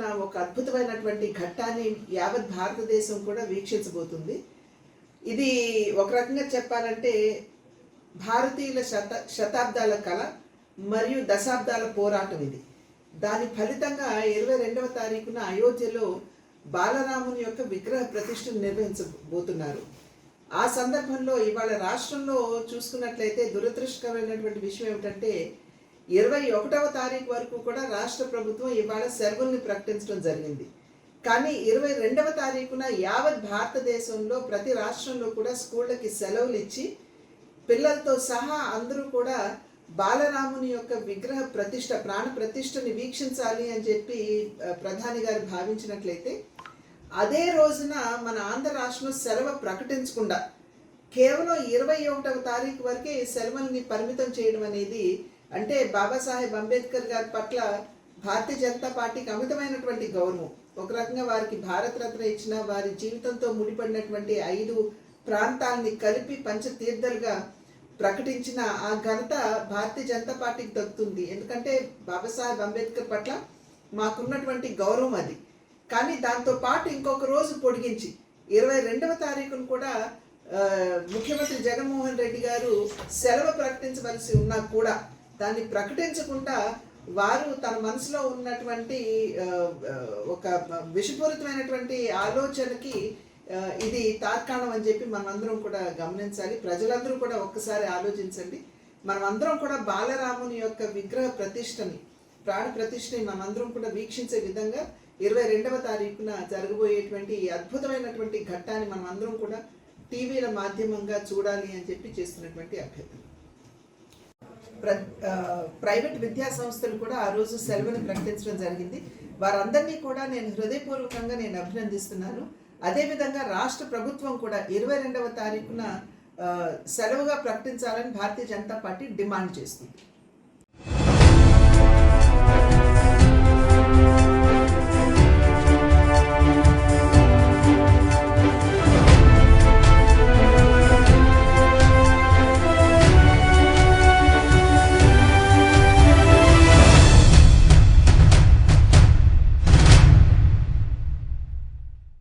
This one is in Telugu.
ఒక అద్భుతమైనటువంటి ఘట్టాన్ని యావత్ భారతదేశం కూడా వీక్షించబోతుంది. ఇది ఒక రకంగా చెప్పాలంటే భారతీయుల శత శతాబ్దాల కళ మరియు దశాబ్దాల పోరాటం ఇది. దాని ఫలితంగా ఇరవై రెండవ తారీఖున అయోధ్యలో బాలరాముని యొక్క విగ్రహ ప్రతిష్టను నిర్వహించబోతున్నారు. ఆ సందర్భంలో ఇవాళ రాష్ట్రంలో చూసుకున్నట్లయితే దురదృష్టకరమైనటువంటి విషయం ఏమిటంటే ఇరవై ఒకటవ తారీఖు వరకు కూడా రాష్ట్ర ప్రభుత్వం ఇవాళ సెలవుల్ని ప్రకటించడం జరిగింది. కానీ ఇరవై రెండవ తారీఖున యావత్ భారతదేశంలో ప్రతి రాష్ట్రంలో కూడా స్కూళ్ళకి సెలవులు ఇచ్చి పిల్లలతో సహా అందరూ కూడా బాలరాముని యొక్క విగ్రహ ప్రతిష్ట ప్రాణ ప్రతిష్టని వీక్షించాలి అని చెప్పి ప్రధాని గారు భావించినట్లయితే అదే రోజున మన ఆంధ్ర రాష్ట్రం సెలవు ప్రకటించకుండా కేవలం ఇరవై ఒకటవ తారీఖు వరకే ఈ సెలవుల్ని పరిమితం చేయడం అనేది అంటే బాబాసాహెబ్ అంబేద్కర్ గారి పట్ల భారతీయ జనతా పార్టీకి అమితమైనటువంటి గౌరవం. ఒక రకంగా వారికి భారత రత్న ఇచ్చిన వారి జీవితంతో ముడిపడినటువంటి ఐదు ప్రాంతాన్ని కలిపి పంచతీర్థలుగా ప్రకటించిన ఆ ఘనత భారతీయ జనతా పార్టీకి దక్కుతుంది. ఎందుకంటే బాబాసాహెబ్ అంబేద్కర్ పట్ల మాకున్నటువంటి గౌరవం అది. కానీ దాంతో పాటు ఇంకొక రోజు పొడిగించి ఇరవై రెండవ తారీఖును కూడా ముఖ్యమంత్రి జగన్మోహన్ రెడ్డి గారు సెలవు ప్రకటించవలసి ఉన్నా కూడా దాన్ని ప్రకటించకుండా వారు తన మనసులో ఉన్నటువంటి ఒక విషపూరితమైనటువంటి ఆలోచనకి ఇది తాత్కాలం అని చెప్పి మనమందరం కూడా గమనించాలి. ప్రజలందరూ కూడా ఒక్కసారి ఆలోచించండి. మనమందరం కూడా బాలరాముని యొక్క విగ్రహ ప్రతిష్టని ప్రాణ ప్రతిష్టని మనమందరం కూడా వీక్షించే విధంగా ఇరవై రెండవ తారీఖున జరగబోయేటువంటి ఈ అద్భుతమైనటువంటి ఘట్టాన్ని మనం అందరం కూడా టీవీల మాధ్యమంగా చూడాలి అని చెప్పి చేస్తున్నటువంటి అభ్యర్థన ప్రైవేట్ విద్యా సంస్థలు కూడా ఆ రోజు సెలవును ప్రకటించడం జరిగింది. వారందరినీ కూడా నేను హృదయపూర్వకంగా నేను అభినందిస్తున్నాను. అదేవిధంగా రాష్ట్ర ప్రభుత్వం కూడా ఇరవై రెండవ తారీఖున సెలవుగా ప్రకటించాలని భారతీయ జనతా పార్టీ డిమాండ్ చేస్తుంది.